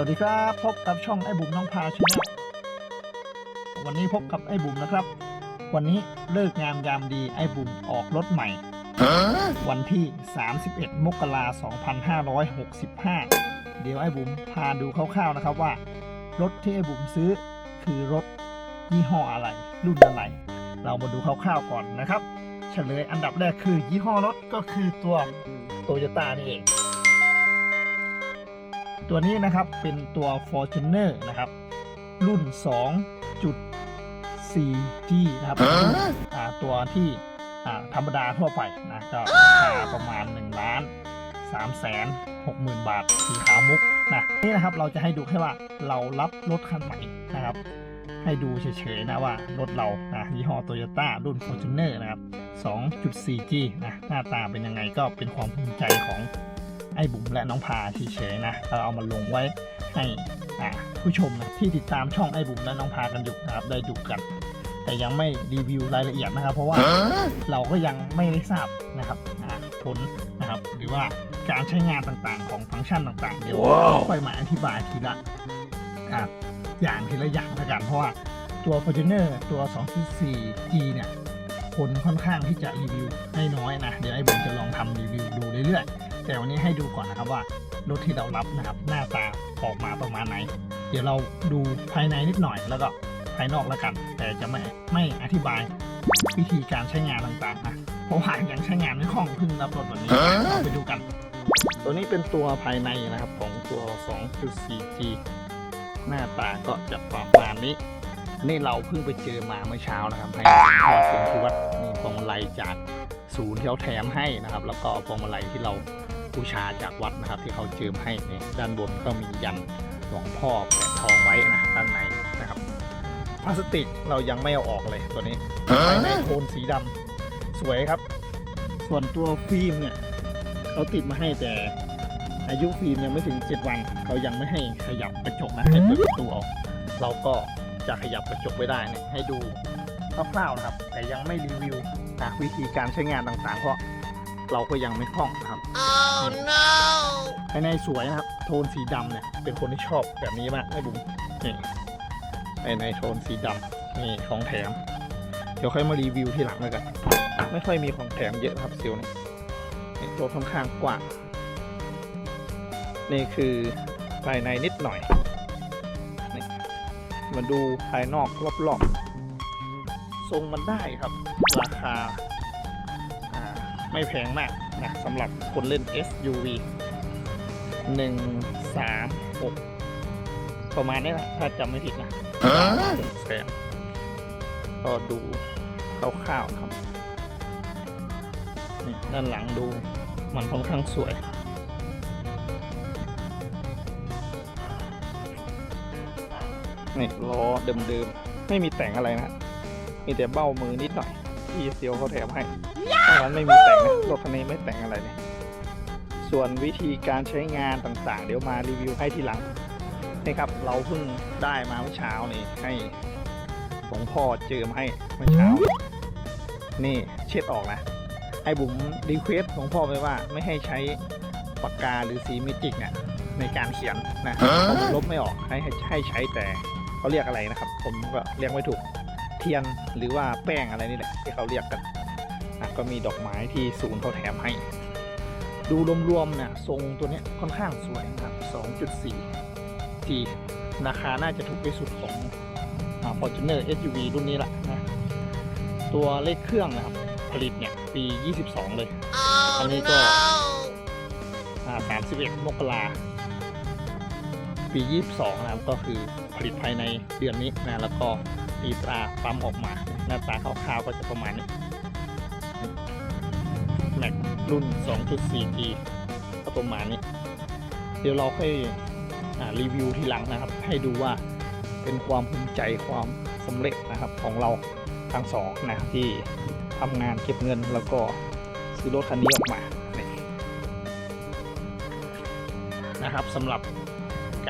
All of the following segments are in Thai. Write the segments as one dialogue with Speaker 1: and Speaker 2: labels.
Speaker 1: วัสดีครับพบกับช่องไอ้บุ๋มน้องพาชาแนลวันนี้พบกับไอ้บุ๋มนะครับ วันนี้เลิกงามยามดีไอ้บุ๋มออกรถใหม่ วันที่ 31 มกราคม2565 เดี๋ยวไอ้บุ๋มพาดูคร่าวๆนะครับว่า รถที่ไอ้บุ๋มซื้อคือรถยี่ห้ออะไร รุ่นอะไร เรามาดูคร่าวๆก่อนนะครับ เฉลยอันดับแรกคือยี่ห้อรถก็คือตัวโตโยต้านี่เอง ตัวนี้นะครับเป็นตัว Fortuner นะครับ รุ่น 2.4G นะครับอ่าตัวที่อ่าธรรมดาทั่วไปนะก็ราคาประมาณ 1 ล้าน3แสน6หมื่นบาทสีขาวมุกนะนี่นะครับเราจะให้ดูแค่ว่าเรารับรถคันใหม่นะครับ ให้ดูเฉยๆนะว่ารถเรานะยี่ห้อ Toyota รุ่น Fortuner นะครับ 2.4G นะหน้าตาเป็นยังไงก็เป็นความภูมิใจของ ไอ้บุ๋มและน้องพาเฉยๆนะเราเอามาลงไว้ให้อ่าผู้ชมนะที่ติดตามช่องไอ้บุ๋มและน้องพากันอยู่นะครับได้ดูกัน แต่ยังไม่รีวิวรายละเอียดนะครับ เพราะว่าเราก็ยังไม่ได้ทราบนะครับอ่าผลนะครับหรือว่าการใช้งานต่างๆ ของฟังก์ชันต่างๆ เดี๋ยวค่อยมาอธิบายทีละอ่าอย่างทีละอย่างแล้วกันเพราะว่าตัว Fortuner ตัว 2.4G เนี่ยคนค่อนข้างที่จะรีวิวให้น้อยนะ เดี๋ยวไอ้บุ๋มจะลองทำรีวิวดูเรื่อยๆ แต่วันนี้ให้ดูก่อนนะครับว่ารถที่เรารับนะครับ หน้าตาออกมาประมาณไหน เดี๋ยวเราดูภายในนิดหน่อยแล้วก็ภายนอกแล้วกัน แต่จะไม่ไม่อธิบายวิธีการใช้งานต่างๆนะเพราะว่ายังใช้งานไม่คล่องเพิ่งรับรถวันนี้เราไปดูกัน ตัวนี้เป็นตัวภายในนะครับของตัว 2.4G หน้าตาก็จะประมาณนี้ นี่เราเพิ่งไปเจอมาเมื่อเช้านะครับให้พ่อเป็นที่วัดนี่พวงมาลัยจากศูนย์ที่เขาแถมให้นะครับ แล้วก็พวงมาลัยที่เรา บูชาจากวัดนะครับที่เขาเจิมให้เนี่ยด้านบนก็มียันหลวงพ่อแปะทองไว้นะด้านในนะครับพลาสติกเรายังไม่เอาออกเลยตัวนี้ภายในโทนสีดำสวยครับ ส่วนตัวฟิล์มเนี่ยเขาติดมาให้แต่อายุฟิล์มยังไม่ถึง 7 วันเขายังไม่ให้ขยับกระจกนะให้เปิดประตูออกเราก็จะขยับกระจกไว้ได้เนี่ยให้ดูคร่าวๆนะครับ แต่ยังไม่รีวิวนะวิธีการใช้งานต่างๆ เพราะ เราก็ยังไม่คล่องนะครับ
Speaker 2: Oh no!
Speaker 1: ภายในสวยนะครับ โทนสีดำเนี่ย เป็นคนที่ชอบแบบนี้มากให้บุ๋มนี่ภายในโทนสีดำนี่ของแถม เดี๋ยวค่อยมารีวิวทีหลังแล้วกัน ไม่ค่อยมีของแถมเยอะครับเซลล์นี่นี่ตัวค่อนข้างกว้างนี่คือภายในนิดหน่อยนี่มาดูภายนอกรอบๆทรงมันได้ครับ ราคาอ่า ไม่แพงมากนะสำหรับคนเล่น SUV หนึ่งสามหกประมาณนี้แหละถ้าจำไม่ผิดนะแสนก็ดูคร่าวๆครับนี่ด้านหลังดูมันค่อนข้างสวยนี่ล้อเดิมๆ ไม่มีแต่งอะไรนะ มีแต่เบ้ามือนิดหน่อยที่เซียวเขาแถมให้ ตอนนั้นไม่มีแต่งนะรถคันนี้ไม่แต่งอะไรเลยส่วนวิธีการใช้งานต่างๆ เดี๋ยวมารีวิวให้ทีหลังนี่ครับ เราเพิ่งได้มาเมื่อเช้านี่ให้หลวงพ่อเจิมให้เมื่อเช้า นี่เช็ดออกนะไอ้บุ๋มรีเควสหลวงพ่อไปว่าไม่ให้ใช้ปากกาหรือสีเมจิกเนี่ยในการเขียนนะผมลบไม่ออกให้ให้ให้ใช้แต่เขาเรียกอะไรนะครับ ผมก็เรียกไม่ถูกเทียนหรือว่าแป้งอะไรนี่แหละที่เขาเรียกกัน นะก็มีดอกไม้ที่ศูนย์เขาแถมให้ ดูรวมๆเนี่ยทรงตัวเนี้ยค่อนข้างสวยนะครับ 2.4 G ราคาน่าจะถูกที่สุดของอ่า Fortuner SUV รุ่นนี้แหละนะตัวเลขเครื่องนะครับ ผลิตเนี่ย ปี 22 เลย
Speaker 2: Oh
Speaker 1: Ano ito?
Speaker 2: no!
Speaker 1: อ่า31 มกราปี 22 นะครับ ก็คือผลิตภายในเดือนนี้นะ แล้วก็ตีตราปั๊มออกมา หน้าตาคร่าวๆก็จะประมาณนี้ แม็กรุ่น 2.4G ก็ประมาณนี้ เดี๋ยวเราค่อยรีวิวทีหลังนะครับ ให้ดูว่าเป็นความภูมิใจความสำเร็จนะครับของเราทั้งสองนะที่ทำงานเก็บเงินแล้วก็ซื้อรถคันนี้ออกมานะครับสำหรับ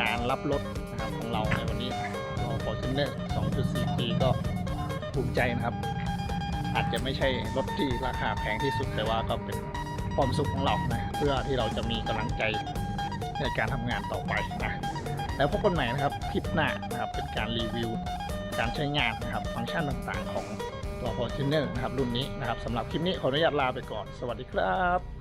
Speaker 1: การรับรถนะครับของเราในวันนี้รอ Fortuner 2.4G ก็ภูมิใจนะครับ อาจจะไม่ใช่รถที่ราคาแพงที่สุดแต่ว่าก็เป็นความสุขของเรานะเพื่อที่เราจะมีกำลังใจในการทำงานต่อไปนะแล้วพบกันใหม่นะครับคลิปหน้านะครับเป็นการรีวิวการใช้งานนะครับฟังก์ชันต่างๆ ของตัว Fortuner นะครับรุ่นนี้นะครับสำหรับคลิปนี้ขออนุญาตลาไปก่อน สวัสดีครับ